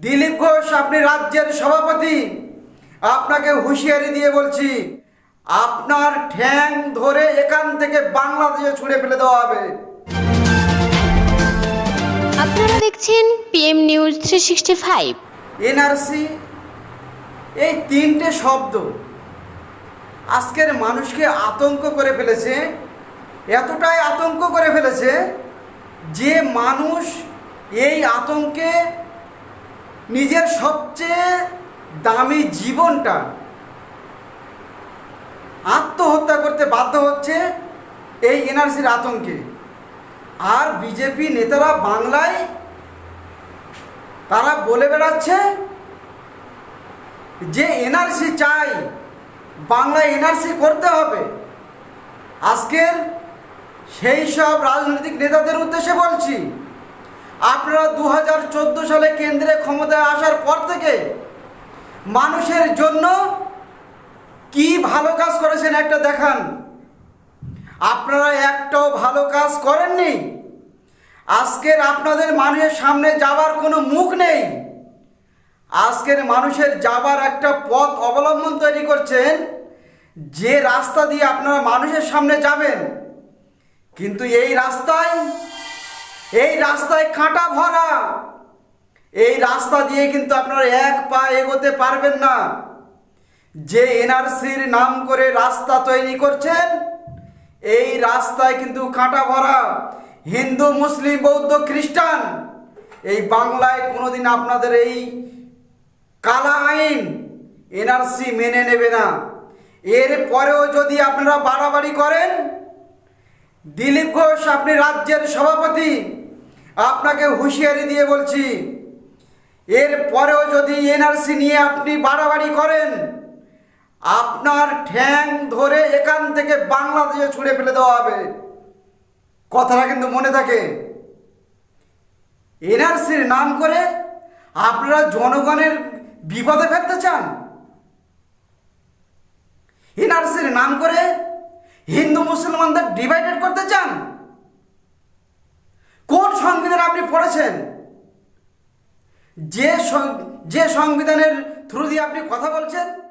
দিলীপ ঘোষ আপনি রাজ্যের সভাপতি। আপনাকে হুঁশিয়ারি দিয়ে বলছি আপনার ঠ্যাং ধরে এখান থেকে বাংলাদেশে ছুঁড়ে ফেলে দেওয়া হবে। আপনারা দেখছেন PM news three sixty five NRC এই তিনটে শব্দ আজকের মানুষকে আতঙ্ক করে ফেলেছে। এতটাই আতঙ্ক করে ফেলেছে যে মানুষ এই আতঙ্কে নিজের সবচেয়ে দামি জীবনটা আত্মহত্যা করতে বাধ্য হচ্ছে এই এনআরসির আতঙ্কে। আর বিজেপি নেতারা বাংলায় তারা বলে বেড়াচ্ছে যে এনআরসি চাই, বাংলায় এনআরসি করতে হবে। আজকের সেই সব রাজনৈতিক নেতাদের উদ্দেশ্যে বলছি আপনারা দু হাজার চোদ্দ সালে কেন্দ্রে ক্ষমতায় আসার পর থেকে মানুষের জন্য কি ভালো কাজ করেছেন একটা দেখান। আপনারা একটাও ভালো কাজ করেননি। আজকের আপনাদের মানুষের সামনে যাবার কোনো মুখ নেই। আজকের মানুষের যাবার একটা পথ অবলম্বন তৈরি করছেন। যে রাস্তা দিয়ে আপনারা মানুষের সামনে যাবেন, কিন্তু এই রাস্তায় এই রাস্তায় কাঁটা ভরা। এই রাস্তা দিয়ে কিন্তু আপনারা এক পা এগোতে পারবেন না। যে এনআরসির নাম করে রাস্তা তৈরি করছেন, এই রাস্তায় কিন্তু কাঁটা ভরা। হিন্দু, মুসলিম, বৌদ্ধ, খ্রিস্টান, এই বাংলায় কোনোদিন আপনাদের এই কালা আইন এনআরসি মেনে নেবে না। এর পরেও যদি আপনারা বাড়াবাড়ি করেন, দিলীপ ঘোষ আপনি রাজ্যের সভাপতি আপনাকে হুঁশিয়ারি দিয়ে বলছি, এর পরেও যদি এনআরসি নিয়ে আপনি বাড়াবাড়ি করেন, আপনার ঠ্যাং ধরে এখান থেকে বাংলাদেশে ছুঁড়ে ফেলে দেওয়া হবে। কথাটা কিন্তু মনে থাকে। এনআরসির নাম করে আপনারা জনগণের বিপদে ফেলতে চান। এনআরসির নাম করে হিন্দু মুসলমানদের ডিভাইডেড করতে চান। সংবিধান আপনি পড়েছেন? যে সং- যে সংবিধানের থ্রু দিয়ে আপনি কথা বলছেন